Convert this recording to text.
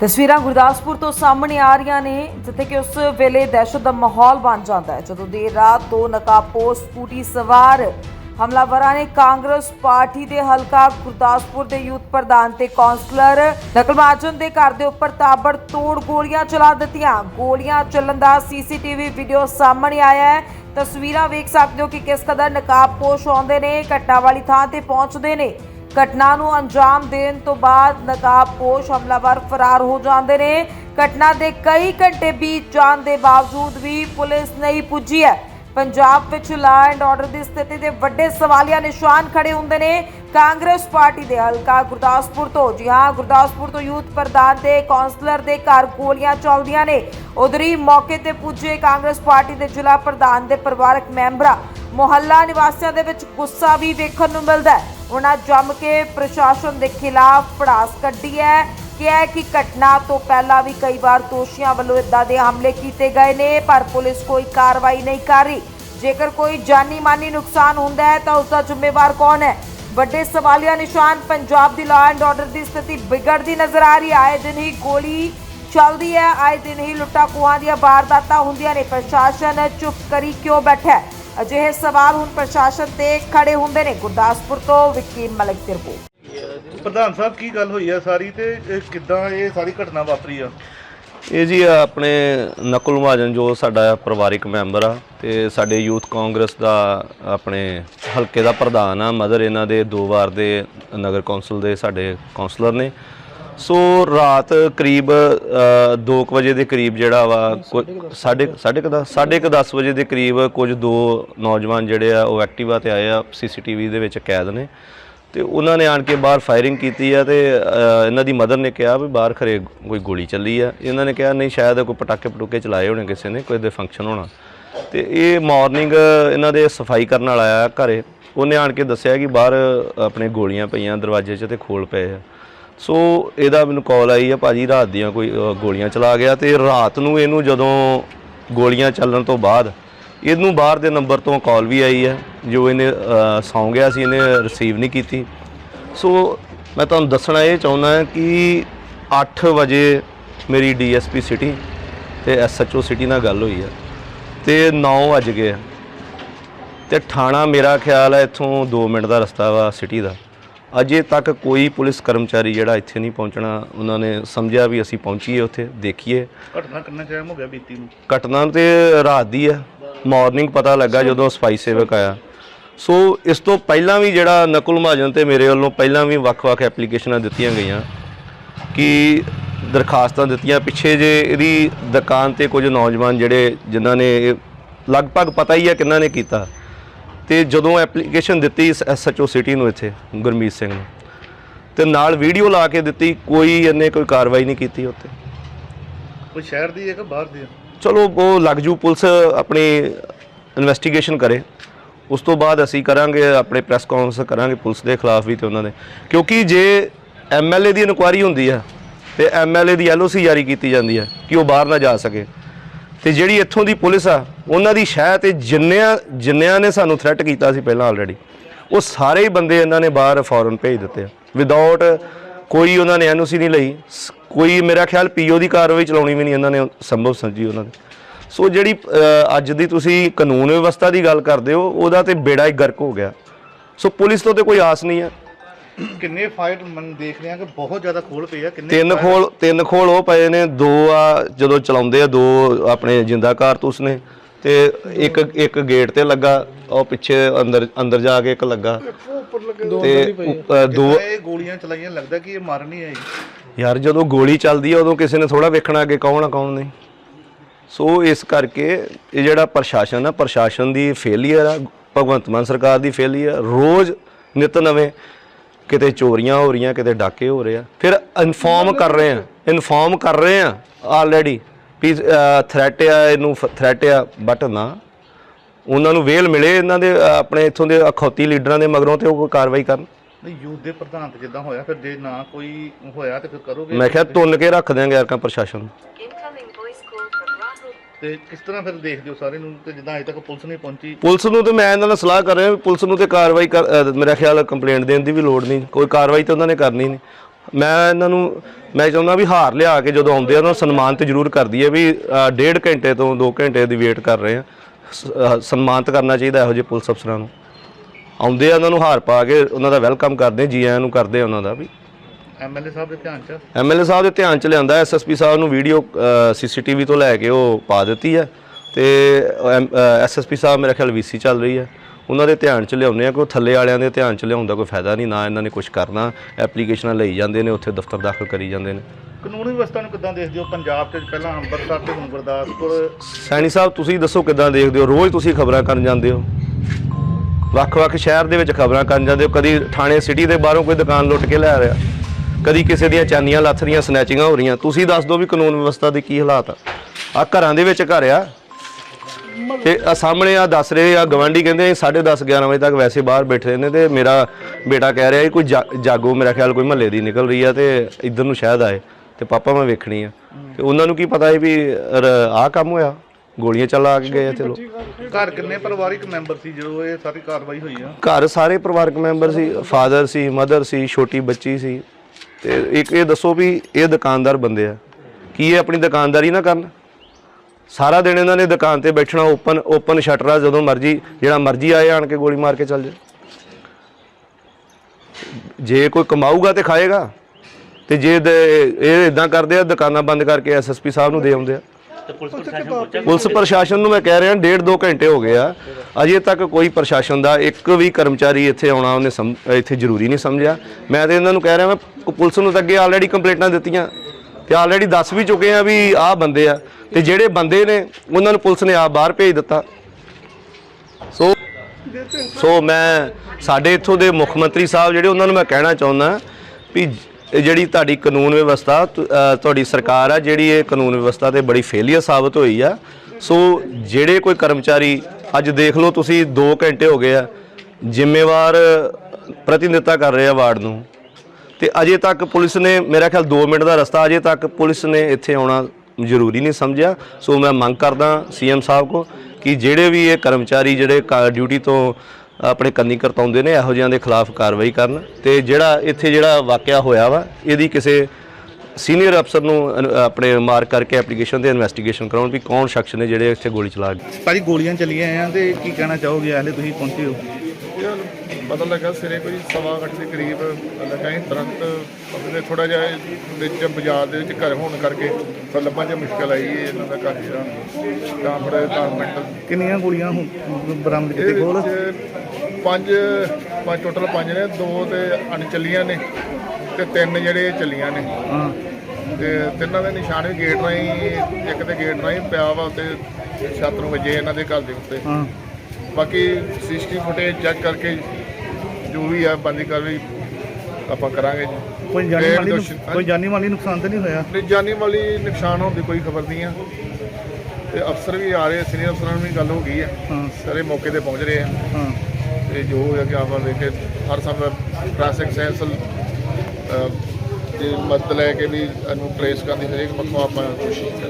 ਤਸਵੀਰਾਂ ਗੁਰਦਾਸਪੁਰ ਤੋਂ ਸਾਹਮਣੇ ਆ ਰਹੀਆਂ ਨੇ, ਜਿੱਥੇ ਕਿ ਉਸ ਵੇਲੇ ਦਹਿਸ਼ਤ ਦਾ ਮਾਹੌਲ ਬਣ ਜਾਂਦਾ ਹੈ। ਜਦੋਂ ਦੇਰ ਰਾਤ ਦੋ ਨਕਾਬਪੋਸ਼ ਸਕੂਟੀ ਸਵਾਰ ਹਮਲਾਵਰਾਂ ਨੇ ਕਾਂਗਰਸ ਪਾਰਟੀ ਦੇ ਹਲਕਾ ਗੁਰਦਾਸਪੁਰ ਦੇ ਯੂਥ ਪ੍ਰਧਾਨ ਤੇ ਕੌਂਸਲਰ ਨਕਲਮਾਜਨ ਦੇ ਘਰ ਦੇ ਉੱਪਰ ਤਾਬੜ ਤੋੜ ਗੋਲੀਆਂ ਚਲਾ ਦਿੱਤੀਆਂ। ਗੋਲੀਆਂ ਚੱਲਣ ਦਾ ਸੀਸੀਟੀਵੀ ਵੀਡੀਓ ਸਾਹਮਣੇ ਆਇਆ ਹੈ। ਤਸਵੀਰਾਂ ਵੇਖ ਸਕਦੇ ਹੋ ਕਿ ਕਿਸ ਕਦਰ ਨਕਾਬਪੋਸ਼ ਆਉਂਦੇ ਨੇ ਘਟਨਾ ਵਾਲੀ ਥਾਂ ਤੇ ਪਹੁੰਚਦੇ ਨੇ। ਘਟਨਾ ਨੂੰ ਅੰਜਾਮ ਦੇਣ ਤੋਂ ਬਾਅਦ ਨਕਾਬਪੋਸ਼ ਹਮਲਾਵਰ ਫਰਾਰ ਹੋ ਜਾਂਦੇ ਨੇ। ਘਟਨਾ ਦੇ ਕਈ ਘੰਟੇ ਬੀਤ ਜਾਣ ਦੇ ਬਾਵਜੂਦ ਵੀ ਪੁਲਿਸ ਨਹੀਂ ਪੁੱਜੀ ਹੈ। ਪੰਜਾਬ ਵਿੱਚ ਲਾ ਐਂਡ ਆਰਡਰ ਦੀ ਸਥਿਤੀ ਦੇ ਵੱਡੇ ਸਵਾਲੀਆ ਨਿਸ਼ਾਨ ਖੜੇ ਹੁੰਦੇ ਨੇ। ਕਾਂਗਰਸ ਪਾਰਟੀ ਦੇ ਹਲਕਾ ਗੁਰਦਾਸਪੁਰ ਤੋਂ। ਜੀ ਹਾਂ, ਗੁਰਦਾਸਪੁਰ ਤੋਂ ਯੂਥ ਪ੍ਰਧਾਨ ਤੇ ਕੌਂਸਲਰ ਦੇ ਘਰ ਗੋਲੀਆਂ ਚੱਲਦੀਆਂ ਨੇ। ਉਧਰੀ ਮੌਕੇ ਤੇ ਪੁੱਜੇ ਕਾਂਗਰਸ ਪਾਰਟੀ ਦੇ ਜ਼ਿਲ੍ਹਾ ਪ੍ਰਧਾਨ ਦੇ ਪਰਿਵਾਰਕ ਮੈਂਬਰਾਂ। ਮੁਹੱਲਾ ਨਿਵਾਸੀਆਂ ਦੇ ਵਿੱਚ ਗੁੱਸਾ ਵੀ ਵੇਖਣ ਨੂੰ ਮਿਲਦਾ ਹੈ। ਉਹਨਾਂ ਜੰਮ ਕੇ ਪ੍ਰਸ਼ਾਸਨ ਦੇ ਖਿਲਾਫ ਪੜਾਸ ਕੱਢੀ ਹੈ। ਕਿਹਾ ਕਿ ਘਟਨਾ ਤੋਂ ਪਹਿਲਾਂ ਵੀ ਕਈ ਵਾਰ ਦੋਸ਼ੀਆਂ ਵੱਲੋਂ ਇਦਾਂ ਦੇ ਹਮਲੇ ਕੀਤੇ ਗਏ ਨੇ, ਪਰ ਪੁਲਿਸ ਕੋਈ ਕਾਰਵਾਈ ਨਹੀਂ ਕਰ ਰਹੀ। ਜੇਕਰ ਕੋਈ ਜਾਨੀ ਮਾਨੀ ਨੁਕਸਾਨ ਹੁੰਦਾ ਹੈ, ਤਾਂ ਉਸ ਦਾ ਜ਼ਿੰਮੇਵਾਰ ਕੌਣ ਹੈ? ਵੱਡੇ ਸਵਾਲੀਆ ਨਿਸ਼ਾਨ ਪੰਜਾਬ ਦੀ ਲਾਅ ਐਂਡ ਆਰਡਰ ਦੀ ਸਥਿਤੀ ਵਿਗੜਦੀ ਨਜ਼ਰ ਆ ਰਹੀ ਹੈ। ਆਏ ਦਿਨ ਹੀ ਗੋਲੀ ਚੱਲਦੀ ਹੈ। ਆਏ ਦਿਨ ਹੀ ਲੁੱਟਾਂ ਖੋਹਾਂ ਦੀਆਂ ਵਾਰਦਾਤਾਂ ਹੁੰਦੀਆਂ ਨੇ। ਪ੍ਰਸ਼ਾਸਨ ਚੁੱਪ ਕਰੀ ਕਿਉਂ ਬੈਠਾ ਹੈ? ਅਜਿਹੇ ਸਵਾਲ ਹੁਣ ਪ੍ਰਸ਼ਾਸਨ ਤੇ ਖੜੇ ਹੁੰਦੇ ਨੇ। ਗੁਰਦਾਸਪੁਰ ਤੋਂ ਵਿੱਕੀ ਮਲਿਕ ਦੀ ਰਿਪੋਰਟ। ਪ੍ਰਧਾਨ ਸਾਹਿਬ ਕੀ ਗੱਲ ਹੋਈ ਆ ਸਾਰੀ ਤੇ ਇਹ ਕਿੱਦਾਂ ਇਹ ਸਾਰੀ ਘਟਨਾ ਵਾਪਰੀ ਆ? ਇਹ ਜੀ ਆਪਣੇ ਨਕੁਲ ਮਹਾਜਨ ਜੋ ਸਾਡਾ ਪਰਿਵਾਰਿਕ ਮੈਂਬਰ ਆ ਤੇ ਸਾਡੇ ਯੂਥ ਕਾਂਗਰਸ ਦਾ ਆਪਣੇ ਹਲਕੇ ਦਾ ਪ੍ਰਧਾਨ ਆ। ਮਦਰ ਇਹਨਾਂ ਦੇ ਦੋ ਵਾਰ ਦੇ ਨਗਰ ਕੌਂਸਲ ਦੇ ਸਾਡੇ ਕੌਂਸਲਰ ਨੇ ਸੋ ਰਾਤ ਕਰੀਬ 2 ਵਜੇ ਦੇ ਕਰੀਬ ਜਿਹੜਾ ਵਾ ਕੁ- ਸਾਢੇ ਸਾਢੇ ਕੁ ਦਸ- ਸਾਢੇ ਕੁ 10 ਵਜੇ ਦੇ ਕਰੀਬ ਕੁਝ ਦੋ ਨੌਜਵਾਨ ਜਿਹੜੇ ਆ, ਉਹ ਐਕਟਿਵਾ ਤੇ ਆਏ ਆ, ਸੀਸੀਟੀਵੀ ਦੇ ਵਿੱਚ ਕੈਦ ਨੇ। ਤੇ ਉਹਨਾਂ ਨੇ ਆਣ ਕੇ ਬਾਹਰ ਫਾਇਰਿੰਗ ਕੀਤੀ ਆ ਤੇ ਇਹਨਾਂ ਦੀ ਮਦਰ ਨੇ ਕਿਹਾ ਵੀ ਬਾਹਰ ਖਰੇ ਕੋਈ ਗੋਲੀ ਚੱਲੀ ਆ। ਇਹਨਾਂ ਨੇ ਕਿਹਾ, ਨਹੀਂ, ਸ਼ਾਇਦ ਕੋਈ ਪਟਾਕੇ ਪਟੂਕੇ ਚਲਾਏ ਹੋਣੇ ਕਿਸੇ ਨੇ, ਕੋਈ ਦੇ ਫੰਕਸ਼ਨ ਹੋਣਾ। ਤੇ ਇਹ ਮਾਰਨਿੰਗ ਇਹਨਾਂ ਦੇ ਸਫ਼ਾਈ ਕਰਨ ਵਾਲਾ ਆਇਆ ਘਰੇ। ਉਹਨੇ ਆਣ ਕੇ ਦੱਸਿਆ ਕਿ ਬਾਹਰ ਆਪਣੇ ਗੋਲੀਆਂ ਪਈਆਂ ਦਰਵਾਜ਼ੇ 'ਚ ਤੇ ਖੋਲ ਪਏ ਆ। ਸੋ ਇਹਦਾ ਮੈਨੂੰ ਕਾਲ ਆਈ ਆ ਭਾਜੀ ਰਾਤ ਦੀਆਂ ਕੋਈ ਅ, ਗੋਲੀਆਂ ਚਲਾ ਗਿਆ ਤੇ ਰਾਤ ਨੂੰ ਇਹਨੂੰ ਜਦੋਂ ਗੋਲੀਆਂ ਚੱਲਣ ਤੋਂ ਬਾਅਦ ਇਹਨੂੰ ਬਾਹਰ ਦੇ ਨੰਬਰ ਤੋਂ ਕਾਲ ਵੀ ਆਈ ਹੈ ਜੋ ਇਹਨੇ ਅ, ਸੌਂ ਗਿਆ ਸੀ ਇਹਨੇ ਰਿਸੀਵ ਨਹੀਂ ਕੀਤੀ ਸੋ ਮੈਂ ਤੁਹਾਨੂੰ ਦੱਸਣਾ ਇਹ ਚਾਹੁੰਦਾ ਹਾਂ ਕਿ 8 ਵਜੇ ਮੇਰੀ ਡੀਐਸਪੀ ਸਿਟੀ ਤੇ ਐਸਐਚਓ ਸਿਟੀ ਨਾਲ ਗੱਲ ਹੋਈ ਹੈ ਤੇ 9 ਵੱਜ ਗਏ ਆ। ਤੇ ਥਾਣਾ ਮੇਰਾ ਖਿਆਲ ਹੈ ਇੱਥੋਂ 2 ਮਿੰਟ ਦਾ ਰਸਤਾ ਵਾ ਸਿਟੀ ਦਾ ਅਜੇ ਤੱਕ ਕੋਈ ਪੁਲਿਸ ਕਰਮਚਾਰੀ ਜਿਹੜਾ ਇੱਥੇ ਨਹੀਂ ਪਹੁੰਚਣਾ ਉਹਨਾਂ ਨੇ ਸਮਝਿਆ ਵੀ ਅਸੀਂ ਪਹੁੰਚੀਏ ਉੱਥੇ ਦੇਖੀਏ। ਘਟਨਾ ਕਿੰਨਾ ਟਾਈਮ ਹੋ ਗਿਆ ਬੀਤੀ ਨੂੰ? ਘਟਨਾ ਤੇ ਰਾਤ ਦੀ ਹੈ। ਮਾਰਨਿੰਗ ਪਤਾ ਲੱਗਾ ਜਦੋਂ ਸਫ਼ਾਈ ਸੇਵਕ ਆਇਆ। ਸੋ ਇਸ ਤੋਂ ਪਹਿਲਾਂ ਵੀ ਜਿਹੜਾ ਨਕੁਲ ਮਹਾਜਨ ਤੇ ਮੇਰੇ ਵੱਲੋਂ ਪਹਿਲਾਂ ਵੀ ਵੱਖ-ਵੱਖ ਐਪਲੀਕੇਸ਼ਨਾਂ ਦਿੱਤੀਆਂ ਗਈਆਂ ਕਿ ਦਰਖਾਸਤਾਂ ਦਿੱਤੀਆਂ। ਪਿੱਛੇ ਜੇ ਇਹਦੀ ਦੁਕਾਨ ਤੇ ਕੁਝ ਨੌਜਵਾਨ ਜਿਹੜੇ ਜਿਨ੍ਹਾਂ ਨੇ ਲਗਭਗ ਪਤਾ ਹੀ ਹੈ ਕਿੰਨਾਂ ਨੇ ਕੀਤਾ। ਤੇ ਜਦੋਂ ਐਪਲੀਕੇਸ਼ਨ ਦਿੱਤੀ ਐਸਐਚਓ ਸਿਟੀ ਨੂੰ ਇੱਥੇ ਗੁਰਮੀਤ ਸਿੰਘ ਨੂੰ ਤੇ ਨਾਲ ਵੀਡੀਓ ਲਾ ਕੇ ਦਿੱਤੀ ਕੋਈ ਇਹਨੇ ਕੋਈ ਕਾਰਵਾਈ ਨਹੀਂ ਕੀਤੀ ਉੱਤੇ ਕੋਈ ਸ਼ਹਿਰ ਦੀ ਹੈ ਕਿ ਬਾਹਰ ਦੀ ਚਲੋ ਉਹ ਲੱਗ ਜੂ ਪੁਲਿਸ ਆਪਣੀ ਇਨਵੈਸਟੀਗੇਸ਼ਨ ਕਰੇ। ਉਸ ਤੋਂ ਬਾਅਦ ਅਸੀਂ ਕਰਾਂਗੇ ਆਪਣੇ ਪ੍ਰੈਸ ਕਾਨਫਰੰਸ ਕਰਾਂਗੇ ਪੁਲਿਸ ਦੇ ਖਿਲਾਫ ਵੀ ਤੇ ਉਹਨਾਂ ਦੇ। ਕਿਉਂਕਿ ਜੇ ਐਮਐਲਏ ਦੀ ਇਨਕੁਆਇਰੀ ਹੁੰਦੀ ਹੈ ਤੇ ਐਮਐਲਏ ਦੀ ਐਲਓਸੀ ਜਾਰੀ ਕੀਤੀ ਜਾਂਦੀ ਹੈ ਕਿ ਉਹ ਬਾਹਰ ਨਾ ਜਾ ਸਕੇ। ਤੇ ਜਿਹੜੀ ਇੱਥੋਂ ਦੀ ਪੁਲਿਸ ਆ, ਉਹਨਾਂ ਦੀ ਸ਼ਹਿ ਤੇ ਜਿੰਨਿਆਂ ਜਿੰਨਿਆਂ ਨੇ ਸਾਨੂੰ ਥ੍ਰੈਟ ਕੀਤਾ ਸੀ ਪਹਿਲਾਂ ਆਲਰੇਡੀ ਉਹ ਸਾਰੇ ਹੀ ਬੰਦੇ ਇਹਨਾਂ ਨੇ ਬਾਹਰ ਫੌਰਨ ਭੇਜ ਦਿੱਤੇ ਵਿਦਆਊਟ ਕੋਈ ਉਹਨਾਂ ਨੇ ਐਨਓਸੀ ਨਹੀਂ ਲਈ, ਸ- ਕੋਈ ਮੇਰਾ ਖਿਆਲ ਪੀਓ ਦੀ ਕਾਰਵਾਈ ਚਲਾਉਣੀ ਵੀ ਨਹੀਂ ਇਹਨਾਂ ਨੇ, ਸੰਭਵ ਸਮਝੀ ਉਹਨਾਂ ਨੇ। ਸੋ ਜਿਹੜੀ ਅੱਜ ਦੀ ਤੁਸੀਂ ਕਾਨੂੰਨ ਵਿਵਸਥਾ ਦੀ ਗੱਲ ਕਰਦੇ ਹੋ, ਉਹਦਾ ਤੇ ਬੇੜਾ ਹੀ ਗਰਕ ਹੋ ਗਿਆ। ਸੋ ਪੁਲਿਸ ਤੋਂ ਤੇ ਕੋਈ ਆਸ ਨਹੀਂ ਹੈ ਕਿੰਨੇ ਫਾਈਟ ਮਨ ਦੇਖ ਰਹੇ ਆ ਕਿ ਬਹੁਤ ਜ਼ਿਆਦਾ ਖੋਲ ਪਈ ਆ ਕਿੰਨੇ ਤਿੰਨ ਖੋਲ ਤਿੰਨ ਖੋਲ ਉਹ ਪਏ ਨੇ ਦੋ ਆ ਜਦੋਂ ਚਲਾਉਂਦੇ ਆ ਦੋ ਆਪਣੇ ਜਿੰਦਾ ਕਾਰਤੂਸ ਨੇ ਤੇ ਇੱਕ ਇੱਕ ਗੇਟ ਤੇ ਲੱਗਾ ਉਹ ਪਿੱਛੇ ਅੰਦਰ ਅੰਦਰ ਜਾ ਕੇ ਇੱਕ ਲੱਗਾ। ਤੇ ਉੱਪ- ਦੋ ਇਹ ਗੋਲੀਆਂ ਚਲਾਈਆਂ ਲੱਗਦਾ ਕਿ ਇਹ ਮਾਰਨ ਹੀ ਆਈ ਯਾਰ ਜਦੋਂ ਗੋਲੀ ਚੱਲਦੀ ਆ ਉਦੋਂ ਕਿਸੇ ਨੇ ਥੋੜਾ ਵੇਖਣਾ ਅੱਗੇ ਕੌਣ ਆ ਕੌਣ ਨਹੀਂ। ਸੋ ਇਸ ਕਰਕੇ ਇਹ ਜਿਹੜਾ ਪ੍ਰਸ਼ਾਸਨ ਆ ਪ੍ਰਸ਼ਾਸਨ ਦੀ ਫੇਲੀਅਰ ਆ ਭਗਵੰਤ ਮਾਨ ਸਰਕਾਰ ਦੀ ਫੇਲੀਅਰ ਰੋਜ਼ ਨਿਤ ਨਵੇਂ ਕਿਤੇ ਚੋਰੀਆਂ ਹੋ ਰਹੀਆਂ ਕਿਤੇ ਡਾਕੇ ਹੋ ਰਹੇ ਆ। ਫਿਰ ਇਨਫੋਰਮ ਕਰ ਰਹੇ ਆ ਇਨਫੋਰਮ ਕਰ ਰਹੇ ਆ ਆਲਰੇਡੀ ਵੀ ਥ੍ਰੈਟ ਆ ਇਹਨੂੰ ਥ੍ਰੈਟ ਆ ਬਟ ਨਾ। ਉਹਨਾਂ ਨੂੰ ਵੇਲ ਮਿਲੇ ਇਹਨਾਂ ਦੇ ਆਪਣੇ ਇੱਥੋਂ ਦੇ ਅਖੌਤੀ ਲੀਡਰਾਂ ਦੇ ਮਗਰੋਂ ਤੇ ਉਹ ਕੋਈ ਕਾਰਵਾਈ ਕਰਨ। ਨਹੀਂ ਯੂਥ ਦੇ ਪ੍ਰਧਾਨ ਤੇ ਜਿੱਦਾਂ ਹੋਇਆ ਫਿਰ ਜੇ ਨਾ ਕੋਈ ਹੋਇਆ ਤੇ ਫਿਰ ਕਰੋਗੇ? ਮੈਂ ਕਿਹਾ ਤੁੰਨ ਕੇ ਰੱਖ ਦਿਆਂਗੇ ਯਾਰ ਪ੍ਰਸ਼ਾਸਨ ਤੇ ਕਿਸ ਤਰ੍ਹਾਂ ਫਿਰ ਦੇਖਦੇ ਹੋ ਸਾਰੇ ਨੂੰ ਤੇ ਜਿੱਦਾਂ ਅਜੇ ਤੱਕ ਪੁਲਿਸ ਨਹੀਂ ਪਹੁੰਚੀ? ਪੁਲਿਸ ਨੂੰ ਤੇ ਮੈਂ ਇਹਨਾਂ ਨਾਲ ਸਲਾਹ ਕਰ ਰਿਹਾ ਵੀ ਪੁਲਿਸ ਨੂੰ ਤੇ ਕਾਰਵਾਈ ਕਰ ਅ, ਮੇਰਾ ਖਿਆਲ ਕੰਪਲੇਂਟ ਦੇਣ ਦੀ ਵੀ ਲੋੜ ਨਹੀਂ। ਕੋਈ ਕਾਰਵਾਈ ਤਾਂ ਉਹਨਾਂ ਨੇ ਕਰਨੀ ਨਹੀਂ। ਮੈਂ ਇਹਨਾਂ ਨੂੰ ਮੈਂ ਚਾਹੁੰਦਾ ਵੀ ਹਾਰ ਲਿਆ ਕੇ ਜਦੋਂ ਆਉਂਦੇ ਆ ਉਹਨਾਂ ਨੂੰ ਸਨਮਾਨਿਤ ਜ਼ਰੂਰ ਕਰਦੀ ਹੈ ਵੀ ਅ, ਡੇਢ ਘੰਟੇ ਤੋਂ 2 ਘੰਟੇ ਦੀ ਵੇਟ ਕਰ ਰਹੇ ਆ। ਸ- ਅ, ਸਨਮਾਨਿਤ ਕਰਨਾ ਚਾਹੀਦਾ ਇਹੋ ਜਿਹੇ ਪੁਲਿਸ ਅਫਸਰਾਂ ਨੂੰ। ਆਉਂਦੇ ਆ ਉਹਨਾਂ ਨੂੰ ਹਾਰ ਪਾ ਕੇ ਉਹਨਾਂ ਦਾ ਵੈਲਕਮ ਕਰਦੇ ਜੀ ਆਇਆਂ ਨੂੰ ਕਰਦੇ ਆ ਉਹਨਾਂ ਦਾ ਵੀ। ਐਮਐਲਏ ਸਾਹਿਬ ਦੇ ਧਿਆਨ ਚ? ਐਮਐਲਏ ਸਾਹਿਬ ਦੇ ਧਿਆਨ ਚ ਲਿਆਂਦਾ ਐਸਐਸਪੀ ਸਾਹਿਬ ਨੂੰ ਵੀਡੀਓ ਸੀਸੀਟੀਵੀ ਤੋਂ ਲੈ ਕੇ ਉਹ ਪਾ ਦਿੱਤੀ ਹੈ। ਤੇ ਐਸਐਸਪੀ ਸਾਹਿਬ ਮੇਰੇ ਖਿਆਲ ਵੀਸੀ ਚੱਲ ਰਹੀ ਹੈ। ਉਹਨਾਂ ਦੇ ਧਿਆਨ ਚ ਲਿਆਉਂਦੇ ਆ ਕੋਈ ਥੱਲੇ ਵਾਲਿਆਂ ਦੇ ਧਿਆਨ ਚ ਲਿਆਉਣ ਦਾ ਕੋਈ ਫਾਇਦਾ ਨਹੀਂ ਨਾ ਇਹਨਾਂ ਨੇ ਕੁਝ ਕਰਨਾ। ਐਪਲੀਕੇਸ਼ਨਾਂ ਲਈ ਜਾਂਦੇ ਨੇ ਉੱਥੇ ਦਫ਼ਤਰ ਦਾਖਲ ਕਰੀ ਜਾਂਦੇ ਨੇ। ਕਾਨੂੰਨੀ ਵਿਵਸਥਾ ਨੂੰ ਕਿੱਦਾਂ ਦੇਖਦੇ ਹੋ? ਪੰਜਾਬ 'ਚ ਪਹਿਲਾਂ ਅੰਮ੍ਰਿਤਸਰ ਤੇ ਹੁਣ ਗੁਰਦਾਸਪੁਰ? ਸੈਣੀ ਸਾਹਿਬ ਤੁਸੀਂ ਦੱਸੋ ਕਿੱਦਾਂ ਦੇਖਦੇ ਹੋ? ਰੋਜ਼ ਤੁਸੀਂ ਖਬਰਾਂ ਕਰਨ ਜਾਂਦੇ ਹੋ? ਵੱਖ-ਵੱਖ ਸ਼ਹਿਰ ਦੇ ਵਿੱਚ ਖਬਰਾਂ ਕਰਨ ਜਾਂਦੇ ਹੋ? ਕਦੀ ਥਾਣੇ ਸਿਟੀ ਦੇ ਬਾਹਰੋਂ ਕੋਈ ਦੁਕਾਨ ਲੁੱਟ ਕੇ ਲੈ ਰਿਹਾ ਕਦੀ ਕਿਸੇ ਦੀਆਂ ਚਾਨੀਆਂ ਲੱਥ ਰਹੀਆਂ ਸਨੈਚਿੰਗਾਂ ਹੋ ਰਹੀਆਂ। ਤੁਸੀਂ ਦੱਸ ਦਿਓ ਵੀ ਕਾਨੂੰਨ ਵਿਵਸਥਾ ਦੇ ਕੀ ਹਾਲਾਤ ਆ। ਆ ਘਰਾਂ ਦੇ ਵਿੱਚ ਘਰ ਆ। ਤੇ ਆ ਸਾਹਮਣੇ ਆ ਦੱਸ ਰਹੇ ਆ ਗਵਾਂਢੀ ਕਹਿੰਦੇ 10:30 11 ਵਜੇ ਤੱਕ ਵੈਸੇ ਬਾਹਰ ਬੈਠੇ ਨੇ ਤੇ ਮੇਰਾ ਬੇਟਾ ਕਹਿ ਰਿਹਾ ਕੋਈ ਜਾਗੋ ਮੇਰਾ ਖਿਆਲ ਕੋਈ ਮਹੱਲੇ ਦੀ ਨਿਕਲ ਰਹੀ ਆ ਤੇ ਇੱਧਰ ਨੂੰ ਸ਼ਾਇਦ ਆਏ। ਤੇ ਪਾਪਾ ਮੈਂ ਵੇਖਣੀ ਆ। ਤੇ ਉਹਨਾਂ ਨੂੰ ਕੀ ਪਤਾ ਸੀ ਵੀ ਆਹ ਕੰਮ ਹੋਇਆ ਗੋਲੀਆਂ ਚਲਾ ਕੇ ਗਏ ਆ ਚਲੋ ਘਰ ਕਿੰਨੇ ਪਰਿਵਾਰਿਕ ਮੈਂਬਰ ਸੀ ਜਦੋਂ ਇਹ ਸਾਰੀ ਕਾਰਵਾਈ ਹੋਈ ਆ? ਘਰ ਸਾਰੇ ਪਰਿਵਾਰਕ ਮੈਂਬਰ ਸੀ ਫਾਦਰ ਸੀ ਮਦਰ ਸੀ ਛੋਟੀ ਬੱਚੀ ਸੀ। ਤੇ ਇੱਕ ਇਹ ਦੱਸੋ ਵੀ ਇਹ ਦੁਕਾਨਦਾਰ ਬੰਦੇ ਆ। ਕੀ ਇਹ ਆਪਣੀ ਦੁਕਾਨਦਾਰੀ ਨਾ ਕਰਨ? ਸਾਰਾ ਦਿਨ ਇਹਨਾਂ ਨੇ ਦੁਕਾਨ ਤੇ ਬੈਠਣਾ ਓਪਨ ਓਪਨ ਸ਼ਟਰ ਆ, ਜਦੋਂ ਮਰਜ਼ੀ, ਜਿਹੜਾ ਮਰਜ਼ੀ ਆਏ ਆਣ ਕੇ ਗੋਲੀ ਮਾਰ ਕੇ ਚੱਲ ਜਾਏ। ਜੇ ਕੋਈ ਕਮਾਊਗਾ ਤੇ ਖਾਏਗਾ। ਤੇ ਜੇ ਦ- ਇਹ ਇਦਾਂ ਕਰਦੇ ਆ, ਦੁਕਾਨਾਂ ਬੰਦ ਕਰਕੇ ਐਸਐਸਪੀ ਸਾਹਿਬ ਨੂੰ ਦੇ ਆਉਂਦੇ ਆ। ਪੁਲਿਸ ਪ੍ਰਸ਼ਾਸਨ ਨੂੰ ਮੈਂ ਕਹਿ ਰਿਹਾ ਡੇਢ ਦੋ ਘੰਟੇ ਹੋ ਗਏ ਆ। ਅਜੇ ਤੱਕ ਕੋਈ ਪ੍ਰਸ਼ਾਸਨ ਦਾ ਇੱਕ ਵੀ ਕਰਮਚਾਰੀ ਇੱਥੇ ਆਉਣਾ ਉਹਨੇ ਸਮ- ਇੱਥੇ ਜ਼ਰੂਰੀ ਨਹੀਂ ਸਮਝਿਆ। ਮੈਂ ਤੇ ਇਹਨਾਂ ਨੂੰ ਕਹਿ ਰਿਹਾ ਮੈਂ ਪੁਲਿਸ ਨੂੰ ਤਾਂ ਅੱਗੇ ਆਲਰੇਡੀ ਕੰਪਲੇਂਟਾਂ ਦਿੱਤੀਆਂ। ਤੇ ਆਲਰੇਡੀ ਦੱਸ ਵੀ ਚੁੱਕੇ ਆ ਵੀ ਆਹ ਬੰਦੇ ਆ। ਤੇ ਜਿਹੜੇ ਬੰਦੇ ਨੇ ਉਹਨਾਂ ਨੂੰ ਪੁਲਿਸ ਨੇ ਆਪ ਬਾਹਰ ਭੇਜ ਦਿੱਤਾ। ਸੋ ਸੋ ਮੈਂ ਸਾਡੇ ਇੱਥੋਂ ਦੇ ਮੁੱਖ ਮੰਤਰੀ ਸਾਹਿਬ ਜਿਹੜੇ ਉਹਨਾਂ ਨੂੰ ਮੈਂ ਕਹਿਣਾ ਚਾਹੁੰਦਾ ਵੀ ਇਹ ਜਿਹੜੀ ਤੁਹਾਡੀ ਕਾਨੂੰਨ ਵਿਵਸਥਾ ਤੁਹਾਡੀ ਸਰਕਾਰ ਆ, ਜਿਹੜੀ ਇਹ ਕਾਨੂੰਨ ਵਿਵਸਥਾ ਤੇ ਬੜੀ ਫੇਲੀਅਰ ਸਾਬਤ ਹੋਈ ਆ। ਸੋ ਜਿਹੜੇ ਕੋਈ ਕਰਮਚਾਰੀ, ਅੱਜ ਦੇਖ ਲਓ ਤੁਸੀਂ 2 ਘੰਟੇ ਹੋ ਗਏ ਆ, ਜ਼ਿੰਮੇਵਾਰ ਪ੍ਰਤੀਨਿਧਤਾ ਕਰ ਰਹੇ ਆ ਵਾਰਡ ਨੂੰ। ਤੇ ਅਜੇ ਤੱਕ ਪੁਲਿਸ ਨੇ, ਮੇਰਾ ਖਿਆਲ 2 ਮਿੰਟ ਦਾ ਰਸਤਾ ਅਜੇ ਤੱਕ ਪੁਲਿਸ ਨੇ ਇੱਥੇ ਆਉਣਾ ਜ਼ਰੂਰੀ ਨਹੀਂ ਸਮਝਿਆ। ਸੋ ਮੈਂ ਮੰਗ ਕਰਦਾ ਸੀਐਮ ਸਾਹਿਬ ਕੋ ਕਿ ਜਿਹੜੇ ਵੀ ਇਹ ਕਰਮਚਾਰੀ, ਜਿਹੜੇ ਡਿਊਟੀ ਤੋਂ ਆਪਣੇ ਕੰਨੀ ਕਰਤਾਉਂਦੇ ਨੇ, ਇਹੋ ਜਿਹਿਆਂ ਦੇ ਖਿਲਾਫ ਕਾਰਵਾਈ ਕਰਨ ਤੇ ਜਿਹੜਾ ਇੱਥੇ ਜਿਹੜਾ ਵਾਕਿਆ ਹੋਇਆ ਵਾ, ਇਹਦੀ ਕਿਸੇ ਸੀਨੀਅਰ ਅਫਸਰ ਨੂੰ ਆਪਣੇ ਮਾਰਕ ਕਰਕੇ ਐਪਲੀਕੇਸ਼ਨ ਤੇ ਇਨਵੈਸਟੀਗੇਸ਼ਨ ਕਰਾਉਣ ਵੀ ਕੌਣ ਸ਼ਖਸ ਨੇ ਜਿਹੜੇ ਇੱਥੇ ਗੋਲੀ ਚਲਾ ਗਏ? ਭਾਜੀ, ਗੋਲੀਆਂ ਚੱਲੀਆਂ ਆ ਤੇ ਕੀ ਕਹਿਣਾ ਚਾਹੋਗੇ? ਹਲੇ ਤੁਸੀਂ ਪਹੁੰਚੇ ਹੋ। ਪਤਾ ਲੱਗਾ ਸਿਰੇ ਕੋਈ ਸਵਾ ਅੱਠ ਦੇ ਕਰੀਬ ਲੱਗਾ ਸੀ ਤੁਰੰਤ ਆਪਣੇ ਥੋੜਾ ਜਿਹਾ ਇਹ ਵਿੱਚ ਬਾਜ਼ਾਰ ਦੇ ਵਿੱਚ ਘਰ ਹੋਣ ਕਰਕੇ ਤਾਂ ਲੱਭਾਂ 'ਚ ਮੁਸ਼ਕਲ ਆਈ ਇਹਨਾਂ ਦਾ ਘਰ ਜਿਹੜਾ। ਤਾਂ ਜਿਹਾ 10 ਮਿੰਟ ਕਿੰਨੀਆਂ ਗੋਲੀਆਂ ਹੁਣ ਬਰਾਮਦ ਕੀਤੇ ਕੋਲ ਪੰਜ ਪੰਜ ਟੋਟਲ ਪੰਜ ਨੇ ਦੋ ਤੇ ਅਣਚੱਲੀਆਂ ਨੇ ਤੇ ਤਿੰਨ ਜਿਹੜੇ ਚੱਲੀਆਂ ਨੇ। ਹਾਂ। ਤੇ ਤਿੰਨਾਂ ਦੇ ਨਿਸ਼ਾਨ ਵੀ ਗੇਟ ਰਾਹੀਂ ਇੱਕ ਤੇ ਗੇਟ ਰਾਹੀਂ ਪਿਆ ਵਾ ਉੱਤੇ ਛੱਤ ਨੂੰ ਵੱਜੇ ਇਹਨਾਂ ਦੇ ਘਰ ਦੇ ਉੱਤੇ। ਹਾਂ। ਬਾਕੀ ਸੀਸੀਟੀਵੀ ਫੁਟੇਜ ਚੈੱਕ ਕਰਕੇ ਜੋ ਵੀ ਆ ਬੰਦੀ ਕਾਰਵਾਈ ਆਪਾਂ ਕਰਾਂਗੇ ਜੀ। ਕੋਈ ਜਾਨੀ ਮਾਲੀ ਕੋਈ ਜਾਨੀ ਮਾਲੀ ਨੁਕਸਾਨ ਤਾਂ ਨਹੀਂ ਹੋਇਆ? ਨਹੀਂ ਜਾਨੀ ਵਾਲੀ ਨੁਕਸਾਨ ਹੋਣ ਦੀ ਕੋਈ ਖਬਰ ਨਹੀਂ ਆ। ਤੇ ਅਫਸਰ ਵੀ ਆ ਰਹੇ ਸੀਨੀਅਰ ਅਫਸਰਾਂ ਨਾਲ ਵੀ ਗੱਲ ਹੋ ਗਈ ਹਾਂ। ਸਾਰੇ ਮੌਕੇ ਤੇ ਪਹੁੰਚ ਰਹੇ ਆ। ਹਾਂ। ਤੇ ਜੋ ਹੋਇਆ ਕਿ ਆਪਾਂ ਕੇ ਹਰ ਸਮੇਂ ਟ੍ਰੈਫਿਕ ਸੈਂਸਲ ਦੀ ਮਦਦ ਲੈ ਕੇ ਵੀ ਇਹਨੂੰ ਟ੍ਰੇਸ ਕਰਨ ਦੀ ਹਰੇਕ ਪੱਖੋਂ ਆਪਾਂ ਕੋਸ਼ਿਸ਼ ਕਰਾਂਗੇ।